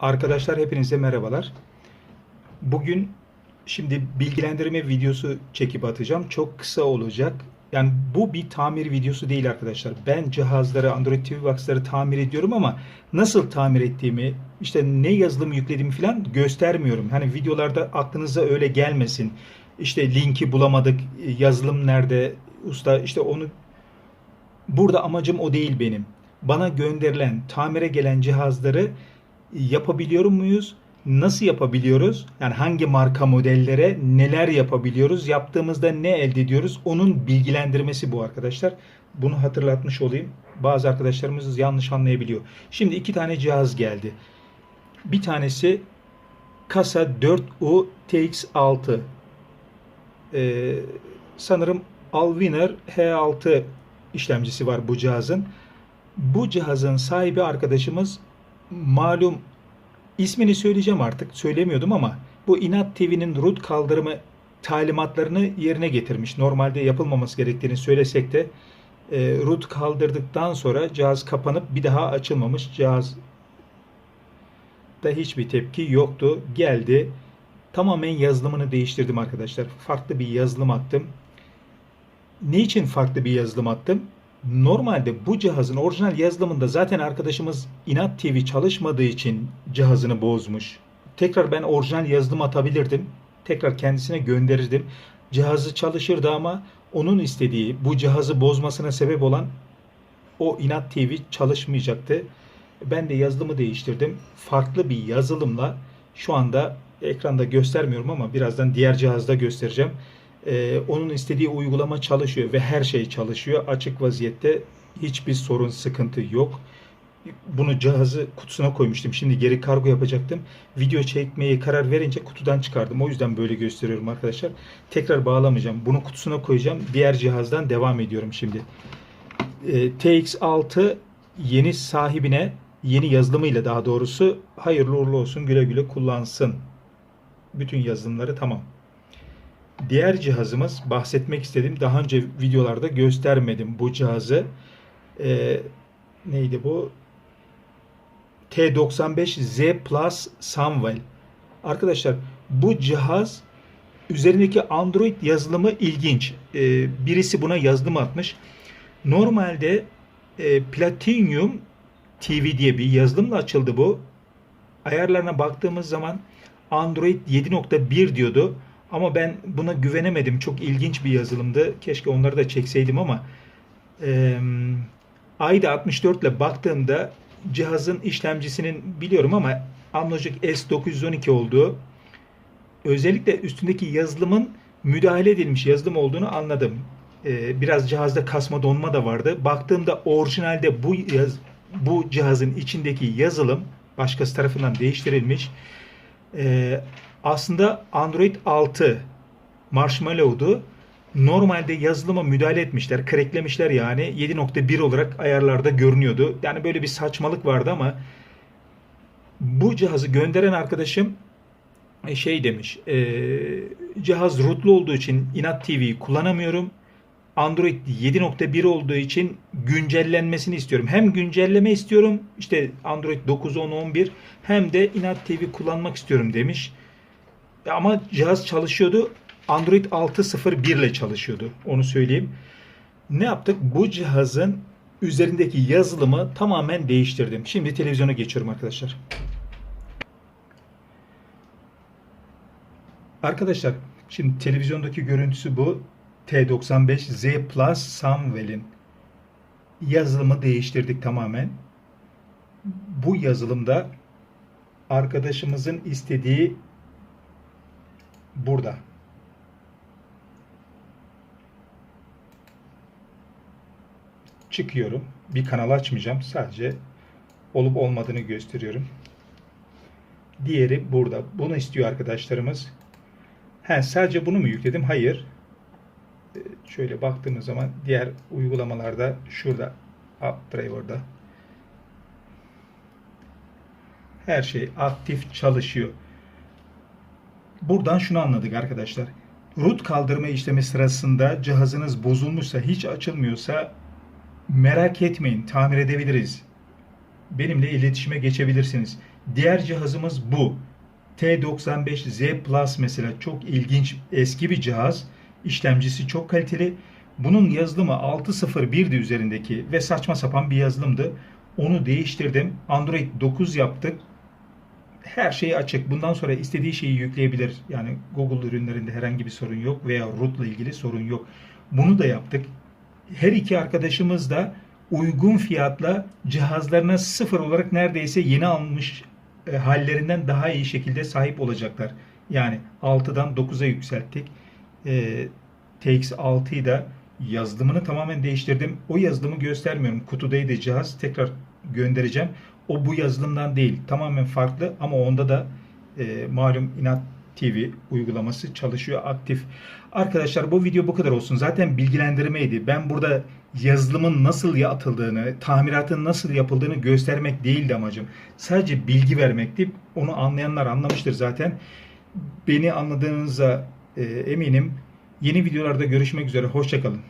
Arkadaşlar hepinize merhabalar. Bugün şimdi bilgilendirme videosu çekip atacağım. Çok kısa olacak. Yani bu bir tamir videosu değil arkadaşlar. Ben cihazları, Android TV Box'ları tamir ediyorum ama nasıl tamir ettiğimi, işte ne yazılım yüklediğimi falan göstermiyorum. Hani videolarda aklınıza öyle gelmesin. İşte linki bulamadık, yazılım nerede, usta işte onu Burada amacım o değil benim. Bana gönderilen, tamire gelen cihazları yapabiliyor muyuz? Nasıl yapabiliyoruz? Yani hangi marka modellere neler yapabiliyoruz? Yaptığımızda ne elde ediyoruz? Onun bilgilendirmesi bu arkadaşlar. Bunu hatırlatmış olayım. Bazı arkadaşlarımız yanlış anlayabiliyor. Şimdi iki tane cihaz geldi. Bir tanesi Kasa 4U TX6. Ee, sanırım Alwiner H6 işlemcisi var bu cihazın. Bu cihazın sahibi arkadaşımız malum ismini söyleyeceğim artık söylemiyordum ama bu İnat TV'nin root kaldırımı talimatlarını yerine getirmiş. Normalde yapılmaması gerektiğini söylesek de e, root kaldırdıktan sonra cihaz kapanıp bir daha açılmamış. Cihaz da hiçbir tepki yoktu. Geldi. Tamamen yazılımını değiştirdim arkadaşlar. Farklı bir yazılım attım. Ne için farklı bir yazılım attım? Normalde bu cihazın orijinal yazılımında zaten arkadaşımız Inat TV çalışmadığı için cihazını bozmuş. Tekrar ben orijinal yazılım atabilirdim. Tekrar kendisine gönderirdim. Cihazı çalışırdı ama onun istediği bu cihazı bozmasına sebep olan o Inat TV çalışmayacaktı. Ben de yazılımı değiştirdim. Farklı bir yazılımla şu anda ekranda göstermiyorum ama birazdan diğer cihazda göstereceğim. Ee, onun istediği uygulama çalışıyor ve her şey çalışıyor. Açık vaziyette hiçbir sorun, sıkıntı yok. Bunu cihazı kutusuna koymuştum. Şimdi geri kargo yapacaktım. Video çekmeye karar verince kutudan çıkardım. O yüzden böyle gösteriyorum arkadaşlar. Tekrar bağlamayacağım. Bunu kutusuna koyacağım. Diğer cihazdan devam ediyorum şimdi. Ee, TX6 yeni sahibine, yeni yazılımıyla daha doğrusu hayırlı uğurlu olsun, güle güle kullansın. Bütün yazılımları tamam. Diğer cihazımız bahsetmek istedim. Daha önce videolarda göstermedim bu cihazı. Ee, neydi bu? T95Z Plus Sunwell. Arkadaşlar bu cihaz üzerindeki Android yazılımı ilginç. Ee, birisi buna yazılım atmış. Normalde e, Platinum TV diye bir yazılımla açıldı bu. Ayarlarına baktığımız zaman Android 7.1 diyordu. Ama ben buna güvenemedim. Çok ilginç bir yazılımdı. Keşke onları da çekseydim ama e, ayda 64 ile baktığımda cihazın işlemcisinin biliyorum ama Amlogic S912 olduğu özellikle üstündeki yazılımın müdahale edilmiş yazılım olduğunu anladım. E, biraz cihazda kasma donma da vardı. Baktığımda orijinalde bu yaz, bu cihazın içindeki yazılım başkası tarafından değiştirilmiş. E, aslında Android 6 Marshmallow'du. Normalde yazılıma müdahale etmişler, cracklemişler yani 7.1 olarak ayarlarda görünüyordu. Yani böyle bir saçmalık vardı ama bu cihazı gönderen arkadaşım e, şey demiş, e, cihaz rootlu olduğu için Inat TV'yi kullanamıyorum. Android 7.1 olduğu için güncellenmesini istiyorum. Hem güncelleme istiyorum, işte Android 9, 10, 11 hem de Inat TV kullanmak istiyorum demiş. Ama cihaz çalışıyordu. Android 6.01 ile çalışıyordu. Onu söyleyeyim. Ne yaptık? Bu cihazın üzerindeki yazılımı tamamen değiştirdim. Şimdi televizyona geçiyorum arkadaşlar. Arkadaşlar şimdi televizyondaki görüntüsü bu. T95Z Plus Sunwell'in yazılımı değiştirdik tamamen. Bu yazılımda arkadaşımızın istediği burada. Çıkıyorum. Bir kanal açmayacağım. Sadece olup olmadığını gösteriyorum. Diğeri burada. Bunu istiyor arkadaşlarımız. He, sadece bunu mu yükledim? Hayır. Ee, şöyle baktığımız zaman diğer uygulamalarda şurada Driver'da her şey aktif çalışıyor. Buradan şunu anladık arkadaşlar. Root kaldırma işlemi sırasında cihazınız bozulmuşsa, hiç açılmıyorsa merak etmeyin, tamir edebiliriz. benimle iletişime geçebilirsiniz. Diğer cihazımız bu. T95Z Plus mesela çok ilginç eski bir cihaz. İşlemcisi çok kaliteli. Bunun yazılımı 6.01'di üzerindeki ve saçma sapan bir yazılımdı. Onu değiştirdim. Android 9 yaptık. Her şey açık. Bundan sonra istediği şeyi yükleyebilir. Yani Google ürünlerinde herhangi bir sorun yok veya rootla ilgili sorun yok. Bunu da yaptık. Her iki arkadaşımız da uygun fiyatla cihazlarına sıfır olarak neredeyse yeni almış e, hallerinden daha iyi şekilde sahip olacaklar. Yani 6'dan 9'a yükselttik. E, TX6'yı da yazılımını tamamen değiştirdim. O yazılımı göstermiyorum. Kutudaydı cihaz. Tekrar göndereceğim. O bu yazılımdan değil. Tamamen farklı ama onda da e, malum Inat TV uygulaması çalışıyor aktif. Arkadaşlar bu video bu kadar olsun. Zaten bilgilendirmeydi. Ben burada yazılımın nasıl atıldığını, tamiratın nasıl yapıldığını göstermek değildi amacım. Sadece bilgi vermekti. Onu anlayanlar anlamıştır zaten. Beni anladığınıza eminim. Yeni videolarda görüşmek üzere. Hoşçakalın.